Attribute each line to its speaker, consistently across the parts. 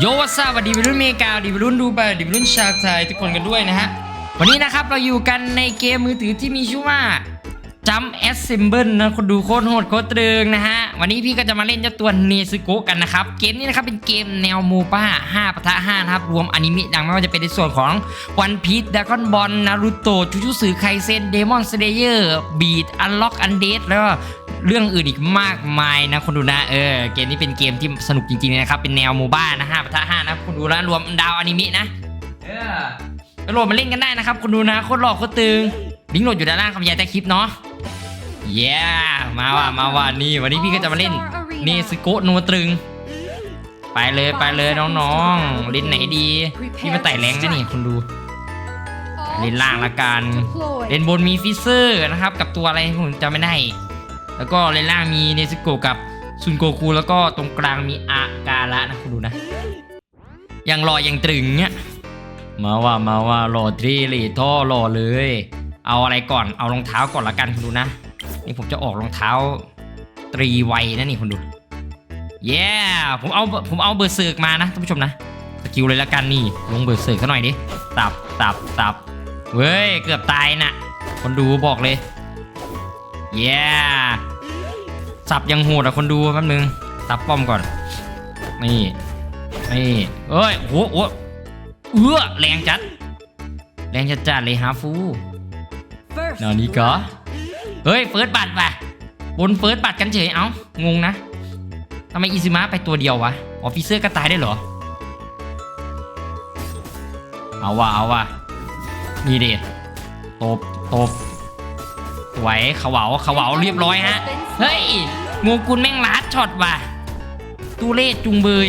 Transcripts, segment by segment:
Speaker 1: โยวัสวัสดีวัยรุ่นเมกาดีวัยรุ่นดูไบดีวัยรุ่นชาวไทยทุกคนกันด้วยนะฮะ วันนี้นะครับเราอยู่กันในเกมมือถือที่มีชื่อว่า Jump Assemble นะคนดูโคตรโหดโคตรตรึงนะฮะ วันนี้พี่ก็จะมาเล่นเจ้าตัวเนซึโกะกันนะครับ เกมนี้นะครับเป็นเกมแนวโมบ้า5ปะทะ5นะครับ รวมอนิเมะดังไม่ว่าจะเป็นในส่วนของ One Piece Dragon Ball Naruto จูจูสึไคเซน Demon Slayer Beat Unlock Undead แล้ว เรื่องอื่นอีกมากมายนะคนดูนะเออเกมนี้เป็นเกมที่สนุกจริงๆนะครับ เป็นแนวโมบ้านะ5ปะทะ5นะคนดูแล้วรวมดาวอนิเมะนะเออไปโหลดมาเล่นกันได้นะครับคนดูนะโคตรหล่อโคตรตึงลิงก์โหลดอยู่ด้านล่างคำยายใต้คลิปเนาะเย้มาว่ะมาว่ะนี่วันนี้พี่ก็จะมาเล่นเนสโกะโนตรึง ไปเลยไปเลยน้องๆเล่นไหนดีพี่มาไต่แรงนะนี่คุณดูเล่นล่างละกันเล่นบนมีฟิเซอร์นะครับ กับตัวอะไรผมจำไม่ได้ แล้วก็เลนล่างมีเนสโกะกับซุนโกคูแล้วก็ตรงกลางมีอากาละนะคุณดูนะ ยังรอยังตรึงเนี่ยมาว่ามาว่าหล่อทรีลีท่อหล่อเลย เอาอะไรก่อนเอารองเท้าก่อนละกันคุณดูนะ นี่ผมจะออกรองเท้าตรีไวนะนี่คุณดูเย้ผมเอาผมเอาเบอร์เซิร์กมานะท่านผู้ชมนะสกิลเลยละกันนี่ลงเบอร์เซิร์กซะหน่อยดิตับตับตับเว้ยเกือบตายนะคนดูบอกเลย เย้สับยังโหดอะคนดูแป๊บนึงสับป้อมก่อน นี่นี่เอ้ยโอ้โหโอ้โหเอื้อแรงจัด แรงจัดจัดเลยฮาฟูนอนนี้ก็เฮ้ยเฟิร์สบัตรว่ะบนเฟิร์สบัตรกันเฉยเอ้างงนะทำไมอิซิมะไปตัวเดียววะออฟฟิเซอร์ก็ตายได้เหรอ เอาว่ะเอาว่ะนี่เด็ดตบตบ สวยเขาเหวาเขาเหวาเรียบร้อยฮะ เฮ้ยงูกุลแม่งลัดช็อตว่ะตูเล่จุงเบย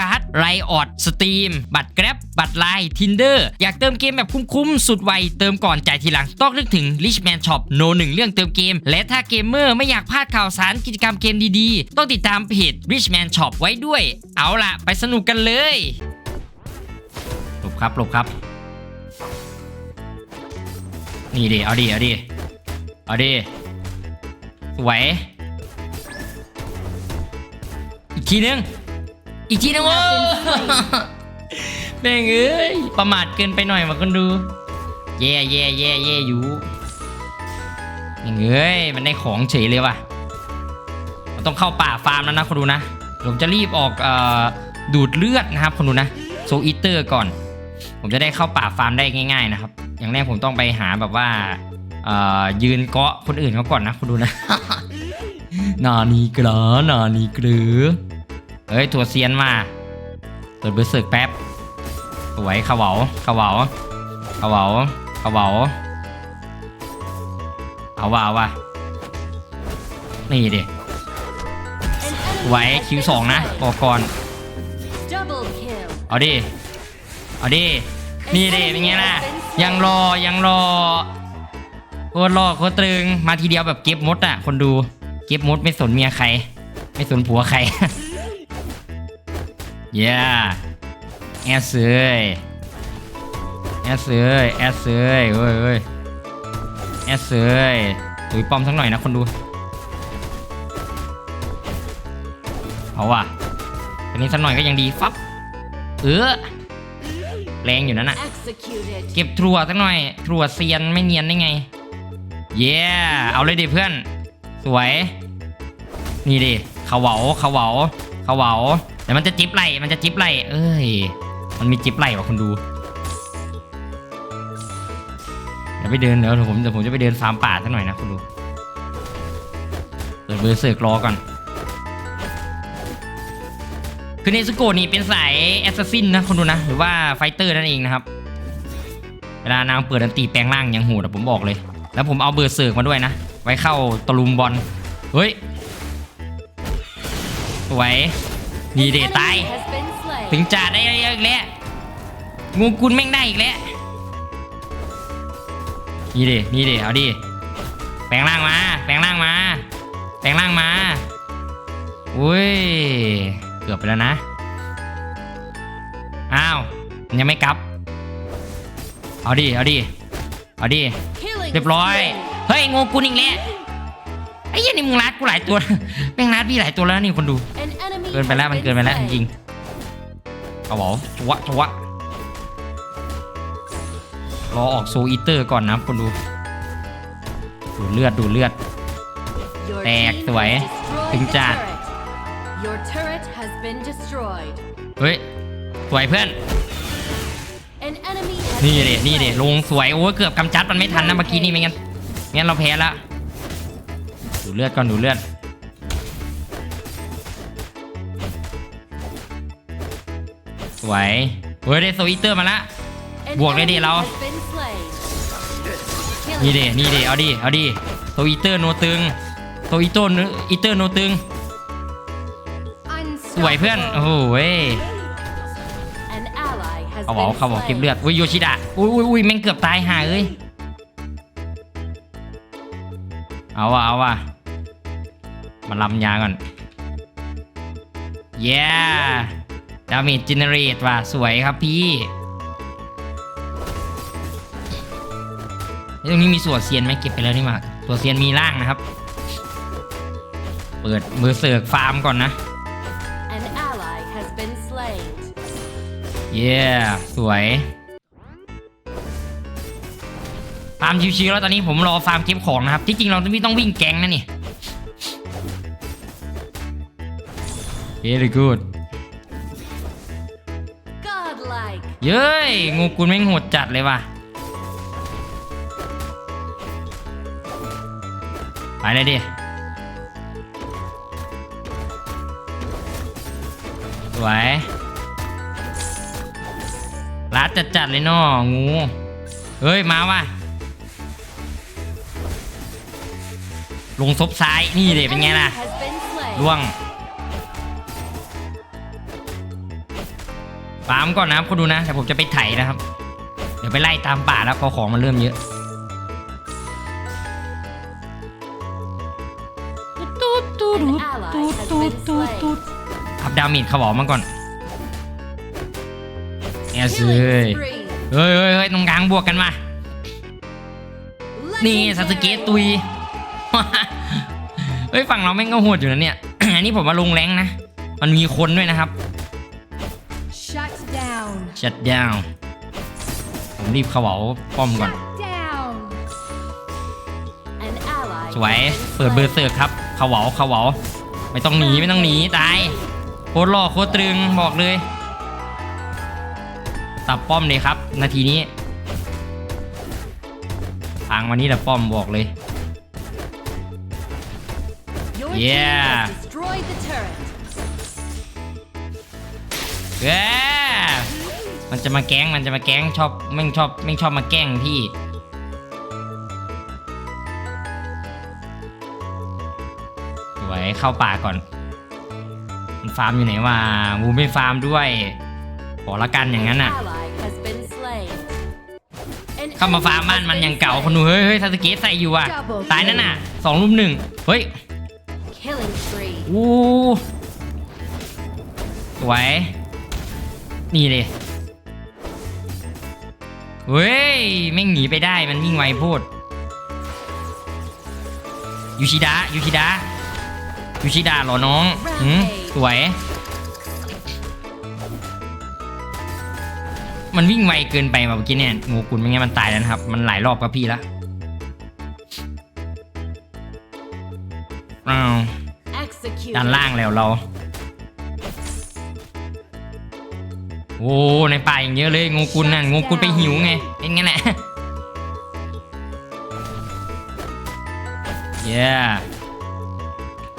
Speaker 1: การ์ดไรออดสตรีมบัตรแกร็บบัตรไลน์ทินเดอร์อยากเติมเกมแบบคุ้มๆ สุดไว เติมก่อนจ่ายทีหลัง ต้องนึกถึง Richman Shop โนหนึ่งเรื่องเติมเกม และถ้าเกมเมอร์ไม่อยากพลาดข่าวสารกิจกรรมเกมดีๆ ต้องติดตามเพจ Richman Shop ไว้ด้วย เอาล่ะ ไปสนุกกันเลยหลบครับหลบครับ นี่ดิเอาดิเอาดิเอาดิสวยอีกทีนึง อีกทีนึงโอ้แม่งเอ้ยประมาทเกินไปหน่อยมาคนดูแย่แย่แย่แย่อยู่แม่งเอ้ยมันได้ของเฉยเลยว่ะ มันต้องเข้าป่าฟาร์มแล้วนะคนดูนะผมจะรีบออกเอ่อดูดเลือดนะครับคนดูนะโซอีเตอร์ก่อน ผมจะได้เข้าป่าฟาร์มได้ง่าย ๆ นะครับ อย่างแรกผมต้องไปหาแบบว่าเอ่อยืนเกาะคนอื่นเขาก่อนนะคุณดูนะ นานีกระนานีกรือ เฮ้ยถั่วเซียนมาเปิดเบอร์เซิร์กแป๊บสวยขาวเหวาขาวเหวาขาวเหวาขาวเหวาเอาว่าเอาว่านี่ดิไหวคิวสองนะบอกก่อน เอาดิ เอาดิ นี่ดิเป็นไงล่ะ ยังรอ ยังรอ โคตรรอโคตรตรึง มาทีเดียวแบบเก็บมดอะ คนดู เก็บมดไม่สนเมียใคร ไม่สนผัวใคร เย้แอสเซยแอสเซยแอสเซยเว้ยเว้ยแอสเซยตุยปอมสักหน่อยนะคนดูเอาว่ะอันนี้สักหน่อยก็ยังดีฟับเออแรงอยู่นั่นน่ะเก็บทรัวสักหน่อยทรัวเซียนไม่เนียนได้ไง เย้เอาเลยดิเพื่อน สวย นี่ดิเขาเหวาเขาเหวาเขาเหวา แต่มันจะจิ๊บไหลมันจะจิ๊บไหลเอ้ย มันมีจิ๊บไหลว่ะคุณดูเดี๋ยวไปเดินเดี๋ยวผมเดี๋ยวผมจะไปเดินฟาร์มป่าสักหน่อยนะคุณดู เปิดเบอร์เสือกรอก่อน คือเนซุโกนี่เป็นสายแอสซัสซินนะคนดูนะ หรือว่าไฟเตอร์นั่นเองนะครับ เวลานางเปิดอันตีแปลงร่างยังโหดอะผมบอกเลย แล้วผมเอาเบอร์เสิร์กมาด้วยนะ ไว้เข้าตะลุมบอล เฮ้ย สวย นี่เดตาย ถึงจ่าได้เยอะอีกแล้วงูกุลแม่งได้อีกแล้วนี่ดินี่ดิเอาดิแปลงร่างมา แปลงร่างมา แปลงร่างมาอุ้ยเกือบไปแล้วนะอ้าวมันยังไม่กลับ เอาดิเอาดิเอาดิเรียบร้อย เฮ้ยงูกุลอีกแล้ว ไอ้เหี้ยันนี่มึงรัดกูหลายตัว แม่งรัดพี่หลายตัวแล้วนี่คนดู
Speaker 2: An enemy
Speaker 1: เกินไปแล้ว
Speaker 2: has
Speaker 1: มัน
Speaker 2: been
Speaker 1: เกินไปแล้วจ
Speaker 2: slain.
Speaker 1: ริงๆเอาบอกชัวะชัวะรอออกโซอีเตอร์ก่อนนะคนดู ดูเลือดดูเลือด
Speaker 2: Your
Speaker 1: แตก
Speaker 2: team
Speaker 1: สวย
Speaker 2: has destroyed
Speaker 1: ถึง
Speaker 2: the
Speaker 1: จัด
Speaker 2: turret. Your turret has been destroyed.
Speaker 1: เฮ้ย สวยเพื่อน
Speaker 2: An enemy has
Speaker 1: นี่
Speaker 2: been
Speaker 1: เด็นี่เด็
Speaker 2: slain.
Speaker 1: ลงสวย โอ้ยเกือบกำจัดมันไม่ทันนะเมื่อกี้นี่ไม่งั้นไม่งั้นเราแพ้ละ ดูเลือดก่อนดูเลือดสวยเฮ้ยได้โซอีเตอร์มาละบวกเลยดิเรานี่
Speaker 2: Killing
Speaker 1: เดนี่เดเอาดิเอาดิโซอีเตอร์โนตึงโซอีโตนอีเตอร์โนตึงสวยเพื่อนโอ้โหเว้ยเขาบอกเขาบอกเก็บเลือดอุ้ยโยชิดะอุ้ยอุ้ยอุ้ยแม่งเกือบตายห่าเอ้ยเอาว่ะเอาว่ะ มาลำยาก่อน เย้ดาเมจเจเนเรตว่ะ สวยครับพี่เฮ้ยตรงนี้มีส่วนเซียนไหมเก็บไปแล้วนี่หว่าส่วนเซียนมีร่างนะครับ เปิดมือเสือกฟาร์มก่อนนะ
Speaker 2: An ally has been slain.
Speaker 1: เย้สวยฟาร์มชิวๆแล้วตอนนี้ผมรอฟาร์มเก็บของนะครับ ที่จริงเราไม่ต้องวิ่งแก๊งนะนี่ very good
Speaker 2: Godlike.
Speaker 1: เย้ย งูกุลแม่งโหดจัดเลยว่ะ ไปเลยดิ สวยรัดจัดจัดๆเลยเนาะงู เฮ้ย มาว่ะ ลงซบซ้าย นี่เด็เป็นไงล่ะ
Speaker 2: Enemy has been slain.
Speaker 1: ล่วง ฟาร์มก่อนนะครับคุณดูนะแต่ผมจะไปไถนะครับ เดี๋ยวไปไล่ตามป่าแล้วพอของมันเริ่มเยอะตูดตูดตูดตูดตูดตูดอัพดาเมจเขาบอกมาก่อนแอสเฮ้ยเฮ้ยเฮ้ยเฮ้ยตรงกลางบวกกันมา นี่ซาสึเกะตุยเฮ้ยฝั่งเราแม่งก็โหดอยู่นะเนี่ย อันนี้ผมมาลงแรงนะ มันมีคนด้วยนะครับ ชัดดาวผมรีบเขาเอาป้อมก่อน
Speaker 3: Shut down.
Speaker 2: An ally
Speaker 1: สวย
Speaker 2: has been
Speaker 1: เปิดเบอร์
Speaker 2: slain.
Speaker 1: เสิร์ฟครับเขาเหวาเขาเหวาไม่ต้องหนีไม่ต้องหนีตายโคตรหล่อโคตรตรึงบอกเลยตับป้อมเลยครับ นาทีนี้ทางวันนี้แหละป้อมบอกเลย
Speaker 2: Your
Speaker 1: Yeah.
Speaker 2: team has destroyed the turret.
Speaker 1: เอ้ย มันจะมาแกล้งมันจะมาแกล้งชอบแม่งชอบแม่งชอบมาแกล้งพี่สวยเข้าป่าก่อน มันฟาร์มอยู่ไหนวะมูไม่ฟาร์มด้วยขอละกันอย่างนั้น
Speaker 2: An
Speaker 1: น่ะ
Speaker 2: ally has been slain. An
Speaker 1: เข้ามาฟาร์ม
Speaker 2: enemy
Speaker 1: บ้าน
Speaker 2: has
Speaker 1: มัน
Speaker 2: been
Speaker 1: อย่างเก่า
Speaker 2: slain.
Speaker 1: คนดูเฮ้ยเฮ้ยซาสเกะใส่อยู่อะ ตายนั่นน่ะสองรุมหนึ่งเฮ้ย
Speaker 2: Killing spree.
Speaker 1: อู้สวยนี่เลย เฮ้ยแม่งหนีไปได้มันวิ่งไวโพูดยูชิดะยูชิดะยูชิดะเหรอน้องหืมสวย มันวิ่งไวเกินไปว่ะเมื่อกี้เนี่ยงูกุลไม่งั้นมันตายแล้วนะครับ มันหลายรอบกับพี่ละอ้าว
Speaker 2: Executed.
Speaker 1: ด้านล่างแล้วเรา โอ้ในป่าอย่างเยอะเลยงูกุลน่ะงูกุลไปหิวไงเป็นงั้นแหละเย้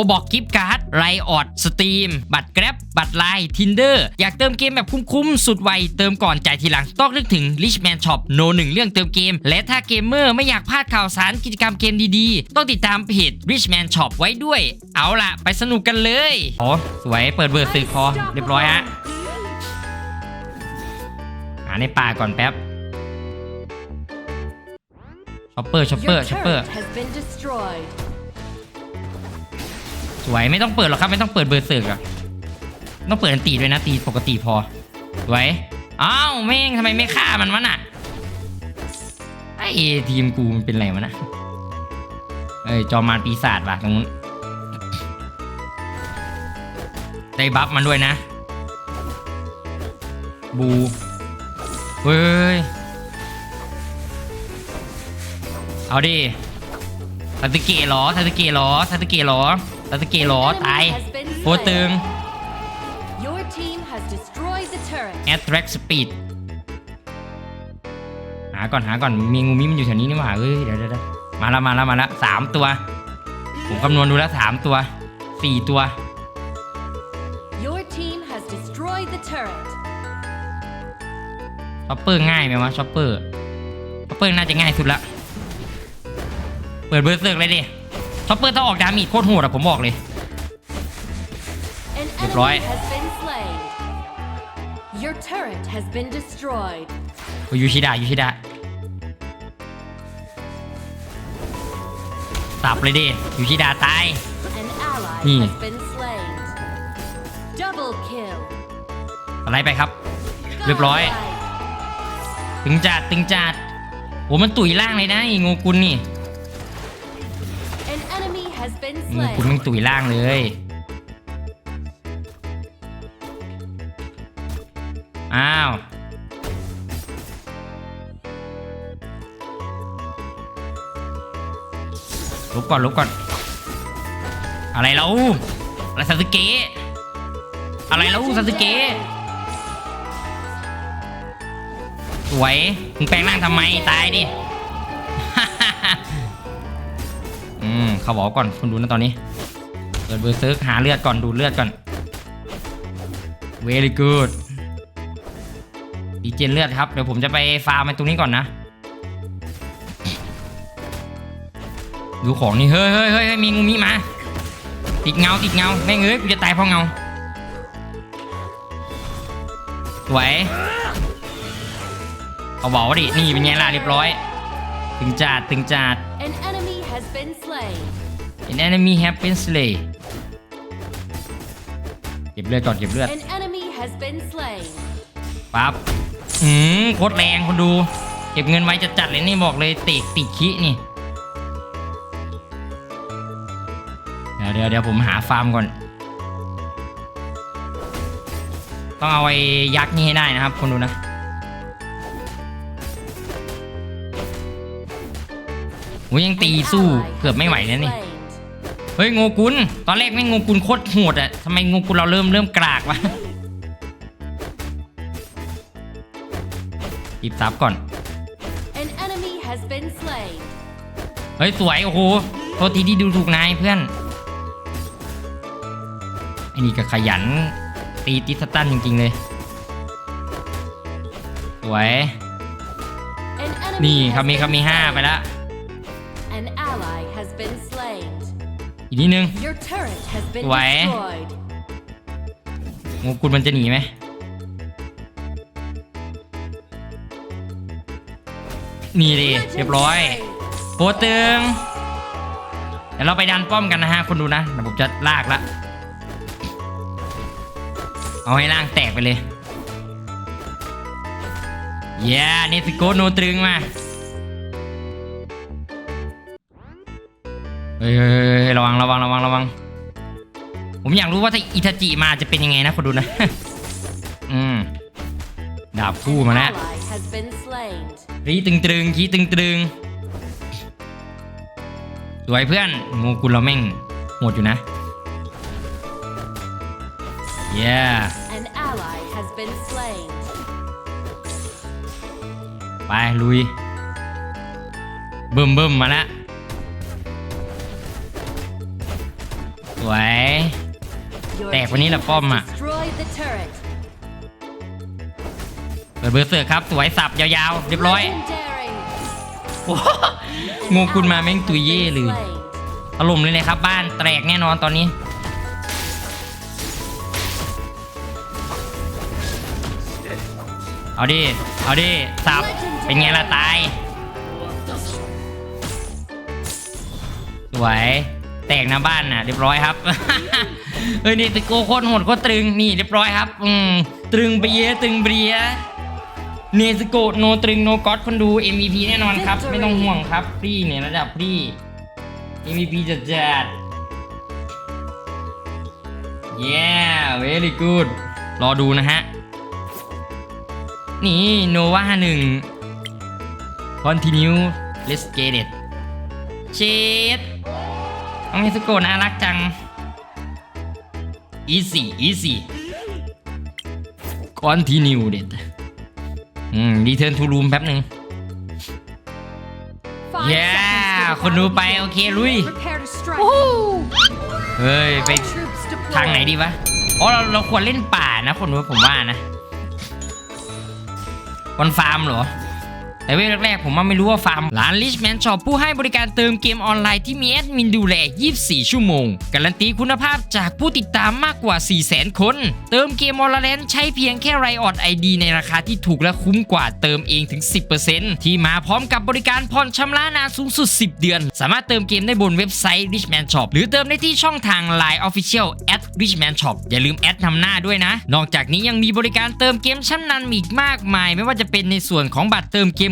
Speaker 1: ลบอกกิฟต์การ์ดไรออดสตรีมบัตรแกร็บบัตรไลน์ทินเดอร์อยากเติมเกมแบบคุ้มๆ สุดไว เติมก่อนจ่ายทีหลัง ต้องนึกถึง Richman Shop โนหนึ่งเรื่องเติมเกม และถ้าเกมเมอร์ไม่อยากพลาดข่าวสารกิจกรรมเกมดีๆ ต้องติดตามเพจ Richman Shop ไว้ด้วย เอาล่ะ ไปสนุกกันเลยโอ้สวยเปิดเบอร์สื่อคอเรียบร้อยฮะหาในป่าก่อนแป๊บช็อปเปอร์ช็อปเปอ
Speaker 2: Your
Speaker 1: ร์ช็อปเปอร์ สวยไม่ต้องเปิดหรอกครับไม่ต้องเปิดเบอร์เสือกอะต้องเปิดอันตีด้วยนะตีปกติพอสวยอ้าวแม่งทำไมไม่ฆ่ามันวะน่ะไอ้ทีมกูมันเป็นไรวะนะเอ้ยจอมารปีศาจว่ะตรงนู้นได้บัฟมันด้วยนะ บูเฮ้ยเอาดิซาสึเกะหรอซาสึเกะหรอซาสึเกะหรอ ซาสึเกะเหรอตายโคตรตึง
Speaker 2: Your team has destroyed the turret.
Speaker 1: แอ t แทร็กสปีดหาก่อนหาก่อนมีงูมิมันอยู่แถวนี้นี่หว่าเอ้ยเดี๋ยวเดี๋ยวเดี๋ยวมาแล้วมาแล้วมาแล้วสามตัว ผมคำนวณดูแล้วสามตัวสี่ตัว
Speaker 2: Your team has destroyed the turret.
Speaker 1: ช็อปเปอร์ง่ายไหมวะช็อปเปอร์ช็อปเปอร์น่าจะง่ายสุดละ เปิดเบอร์เซิร์กเลยดิ ช็อปเปอร์ต้องออกดามีดโคตรโหดอะผมบอกเลย
Speaker 2: An
Speaker 1: Good boy.
Speaker 2: enemy has been slain. Your turret has been destroyed.
Speaker 1: โอ้ยยูชิดะยูชิดะสับเลยดิยูชิดะตาย
Speaker 2: An ally
Speaker 1: Hmm.
Speaker 2: has been slain. Double kill.
Speaker 1: อะไรไปครับ เรียบร้อย
Speaker 2: Godlike.
Speaker 1: ตึงจัดตึงจัดโอ้มันตุ๋ยล่างเลยนะไอ้งูกุลนี่
Speaker 2: An enemy has been
Speaker 1: งูกุลมัน
Speaker 2: slain.
Speaker 1: ตุ๋ยล่างเลย อ้าวลบก่อนลบก่อน อะไรแล้วอะไรซาสึเกะอะไรแล้วซาสึเกะสวย มึงแปลงร่างทำไม ตายดิ ขาบอกก่อนคุณดูนะตอนนี้เปิดเบอร์เซิร์กหาเลือดก่อนดูเลือดก่อน very good ดีเจนเลือดครับ เดี๋ยวผมจะไปฟาร์มไอ้ตรงนี้ก่อนนะ ดูของนี่เฮ้ยเฮ้ยเฮ้ยเฮ้ยมีงูมีมา ติดเงาติดเงาแม่งเอ้ยกูจะตายเพราะเงาสวยเขาบอกว่าดิ นี่เป็นไงล่ะเรียบร้อยตึงจัดตึงจัด
Speaker 2: has been slain.
Speaker 1: An enemy has been slain เก็บเลือดก่อนเก็บเลือด
Speaker 2: An enemy has been slain.
Speaker 1: ปั๊บอืมโคตรแรงคนดู เก็บเงินไว้จะจัดเลยนี่บอกเลยติดติดขี้นี่ เดี๋ยวเดี๋ยวเดี๋ยวผมหาฟาร์มก่อน ต้องเอาไอ้ยักษ์นี่ให้ได้นะครับคนดูนะ โอ้ยยังตี
Speaker 2: An
Speaker 1: สู้
Speaker 2: ally
Speaker 1: เกือบ
Speaker 2: has
Speaker 1: ไม่ไหว
Speaker 2: been
Speaker 1: แล้วนี่
Speaker 2: slain.
Speaker 1: เฮ้ยงูกุลตอนแรกไม่งงูกุลโคตรโหดอะทำไมงูกุลเราเริ่มเริ่มกรากวะหยิบซับก่อน
Speaker 2: An enemy has been slain.
Speaker 1: เฮ้ยสวยโอ้โหโทษทีที่ดูถูกนายเพื่อนไอ้นี่ก็ขยันตีติสตันจริงๆเลยสวย
Speaker 2: An
Speaker 1: นี่
Speaker 2: enemy
Speaker 1: เขามี
Speaker 2: has
Speaker 1: เขามี
Speaker 2: been
Speaker 1: ห้าไป
Speaker 2: slain.
Speaker 1: ละ
Speaker 2: An ally has been slain.
Speaker 1: อีกนิดนึง
Speaker 2: Your turret has been
Speaker 1: Why?
Speaker 2: destroyed.
Speaker 1: งูกุลมันจะหนีไหมนี่ดิเรียบร้อย โปรตึง เดี๋ยวเราไปดันป้อมกันนะฮะ คนดูนะเดี๋ยวผมจะลากละ เอาให้ล่างแตกไปเลย เย้เนสโกโนตรึงมา เฮ้ยเฮ้ยเฮ้ยระวังระวังระวังระวัง ผมอยากรู้ว่าถ้าอิทาจิมาจะเป็นยังไงนะคนดูนะ อืมดาบคู่มาแล้ว
Speaker 2: Ally has been slain.
Speaker 1: รีตึงตรึงขี้ตึงตรึงสวยเพื่อนงูกุลเราแม่งโหดอยู่นะเย้
Speaker 2: An ally has been slain.
Speaker 1: ไปลุยเบิ่มเบิ่มมาละ สวย
Speaker 2: Your
Speaker 1: Tẹt vào ní là
Speaker 2: team
Speaker 1: bom
Speaker 2: has
Speaker 1: à.
Speaker 2: destroyed the turret.
Speaker 1: เปิดเบอร์เสือครับสวยสับยาวๆ เรียบร้อยโอ้โหงูคุณมาแม่งตุยเย่เลย
Speaker 2: Slain.
Speaker 1: ถล่มเลยนะครับ บ้านแตกแน่นอนตอนนี้ เอาดิ เอาดิ สับ เป็นไงล่ะตาย สวย แตกหน้าบ้านน่ะเรียบร้อยครับ เฮ้ยนี่ตะโกโคตรโหดโคตรตรึงนี่เรียบร้อยครับ อืมตรึงไปเยอะตรึงเบรียเนสโกโนตรึงโนก็อดคนดู MVP แน่นอนครับ ไม่ต้องห่วงครับฟรีเนี่ยระดับฟรี MVP จัดจัด yeah very good รอดูนะฮะ นี่โนวาหนึ่ง continue let's get it เชด น้องเฮสโกะน่ารักจัง easy easy continue เด็ดอืม return to room แป๊บหนึ่ง
Speaker 3: Five
Speaker 1: Yeah,
Speaker 3: seconds to the
Speaker 1: คนดู
Speaker 3: round
Speaker 1: ไป
Speaker 3: begins.
Speaker 1: โอเคลุย
Speaker 3: Prepare to strike.
Speaker 1: เฮ้ย ไป
Speaker 3: Troops deployed.
Speaker 1: ทางไหนดีวะ อ๋อเราเราควรเล่นป่านะ คนดูผมว่านะคนฟาร์มเหรอ แต่เวลแรกๆผมว่าไม่รู้ว่าฟาร์มร้าน Richman Shop ผู้ให้บริการเติมเกมออนไลน์ที่มีแอดมินดูแล 24 ชั่วโมง การันตีคุณภาพจากผู้ติดตามมากกว่า 400,000 คน เติมเกมออนไลน์ใช้เพียงแค่ไรออดไอดีในราคาที่ถูกและคุ้มกว่าเติมเองถึง 10%ที่มาพร้อมกับบริการผ่อนชำระนานสูงสุด 10 เดือน สามารถเติมเกมได้บนเว็บไซต์ Richman Shop หรือเติมได้ที่ช่องทาง Line Official at Richman Shop อย่าลืมแอดนำหน้าด้วยนะ นอกจากนี้ยังมีบริการเติมเกมชั้นนำอีกมากมาย ไม่ว่าจะเป็นในส่วนของบัตรเติมเกม